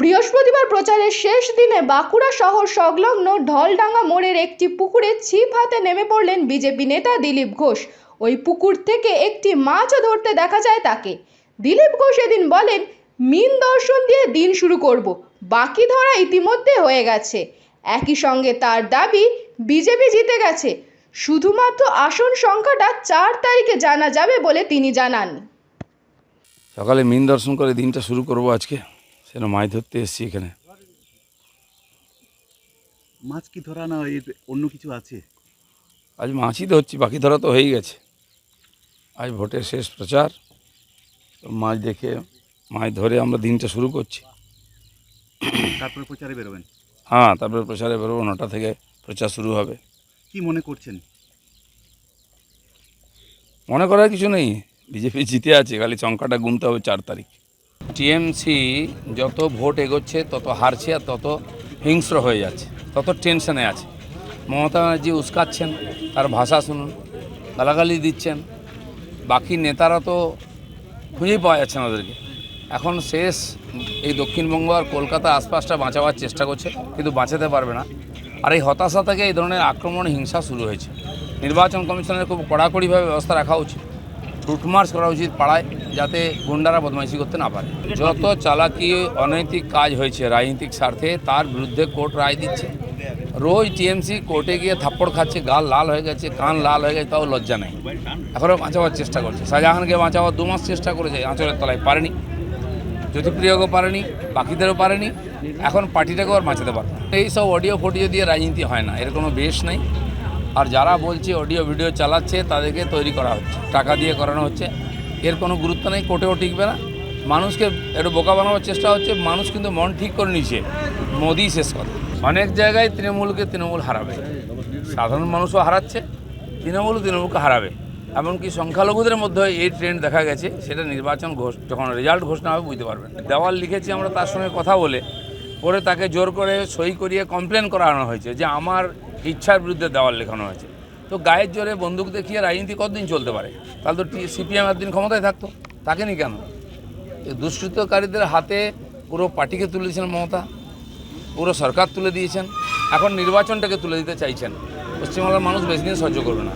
বৃহস্পতিবার প্রচারের শেষ দিনে বাঁকুড়া শহর সংলগ্ন ঢলডাঙ্গা মোড়ের একটি পুকুরে ছিপ হাতে নেমে পড়লেন বিজেপি নেতা দিলীপ ঘোষ। ওই পুকুর থেকে একটি মাছও ধরতে দেখা যায় তাকে। দিলীপ ঘোষ এদিন বলেন, মিন দর্শন দিয়ে দিন শুরু করব। বাকি ধরা ইতিমধ্যে হয়ে গেছে। একই সঙ্গে তার দাবি, বিজেপি জিতে গেছে। শুধুমাত্র আসন সংখ্যাটা চার তারিখে জানা যাবে বলে তিনি জানান। সকালে মিন দর্শন করে দিনটা শুরু করব আজকে। সেটা মাছ ধরতে এসেছি এখানে। মাছ কি ধরা না এর অন্য কিছু আছে? আজ মাছই ধরছি বাকি ধরা তো হয়েই গেছে। আজ ভোটের শেষ প্রচার মাছ দেখে মাছ ধরে আমরা দিনটা শুরু করছি। তারপরে প্রচারে বেরোবেন? হ্যাঁ তারপরে প্রচারে বেরোবো নটা থেকে প্রচার শুরু হবে। কি মনে করছেন? মনে করার কিছু নেই বিজেপি জিতে আছে খালি সংখ্যাটা গুনতে হবে চার তারিখ। টিএমসি যত ভোট এগোচ্ছে, তত হারছে আর তত হিংস্র হয়ে যাচ্ছে, তত টেনশনে আছে। মমতা ব্যানার্জি উস্কাচ্ছেন, তার ভাষা শুনুন, গালাগালি দিচ্ছেন। বাকি নেতারা তো খুঁজেই পাওয়া যাচ্ছে না ওদেরকে। এখন শেষ, এই দক্ষিণবঙ্গ আর কলকাতা আশপাশটা বাঁচাবার চেষ্টা করছে, কিন্তু বাঁচাতে পারবে না। আর এই হতাশা থেকে এই ধরনের আক্রমণ, হিংসা শুরু হয়েছে। নির্বাচন কমিশনের খুব কড়াকড়িভাবে ব্যবস্থা রাখা উচিত। রুটমার্চ করা উচিত পাড়ায় যাতে গুন্ডারা বদমাইশি করতে না পারে। যত চালাকি, অনৈতিক কাজ হয়েছে রাজনৈতিক স্বার্থে, তার বিরুদ্ধে কোর্ট রায় দিচ্ছে। রোজ টিএমসি কোর্টে গিয়ে থাপ্পড় খাচ্ছে গাল লাল হয়ে গেছে, কান লাল হয়ে গেছে, তাও লজ্জা নেই। এখনও বাঁচাবার চেষ্টা করছে। শাহজাহানকে বাঁচাবার দু মাস চেষ্টা করেছে, আঁচলের তলায় পারেনি। জ্যোতিপ্রিয়কেও পারেনি, বাকিদেরও পারেনি। এখন পার্টিটাকেও আর বাঁচাতে পারবে না। এই সব অডিও ফডিও দিয়ে রাজনীতি হয় না, এর কোনো বেশ নেই। আর যারা বলছে অডিও ভিডিও চালাচ্ছে, তাদেরকে তৈরি করা হচ্ছে, টাকা দিয়ে করানো হচ্ছে। এর কোনো গুরুত্ব নেই, কোর্টেও টিকবে না। মানুষকে একটু বোকা বানানোর চেষ্টা হচ্ছে, মানুষ কিন্তু মন ঠিক করে নিচ্ছে মোদি শেষ কথা। অনেক জায়গায় তৃণমূলকে তৃণমূল হারাবে। সাধারণ মানুষও হারাচ্ছে, তৃণমূলও তৃণমূলকে হারাবে। এমনকি সংখ্যালঘুদের মধ্যে এই ট্রেন্ড দেখা গেছে, সেটা নির্বাচন ঘোষ যখন রেজাল্ট ঘোষণা হবে, বুঝতে পারবেন। দেওয়াল লিখেছি আমরা তার সঙ্গে কথা বলে পরে তাকে জোর করে সই করিয়ে কমপ্লেন করানো হয়েছে যে আমার ইচ্ছার বিরুদ্ধে দেওয়াল লেখানো হয়েছে। তো গায়ের জোরে বন্দুক দেখিয়ে রাজনীতি কতদিন চলতে পারে? তাহলে তো সিপিএম একদিন ক্ষমতায় থাকতো। থাকেনি কেন? দুষ্কৃতকারীদের হাতে পুরো পার্টিকে তুলে দিয়েছেন মমতা। পুরো সরকার তুলে দিয়েছেন। এখন নির্বাচনটাকে তুলে দিতে চাইছেন। পশ্চিমবাংলার মানুষ বেশি দিন সহ্য করবে না।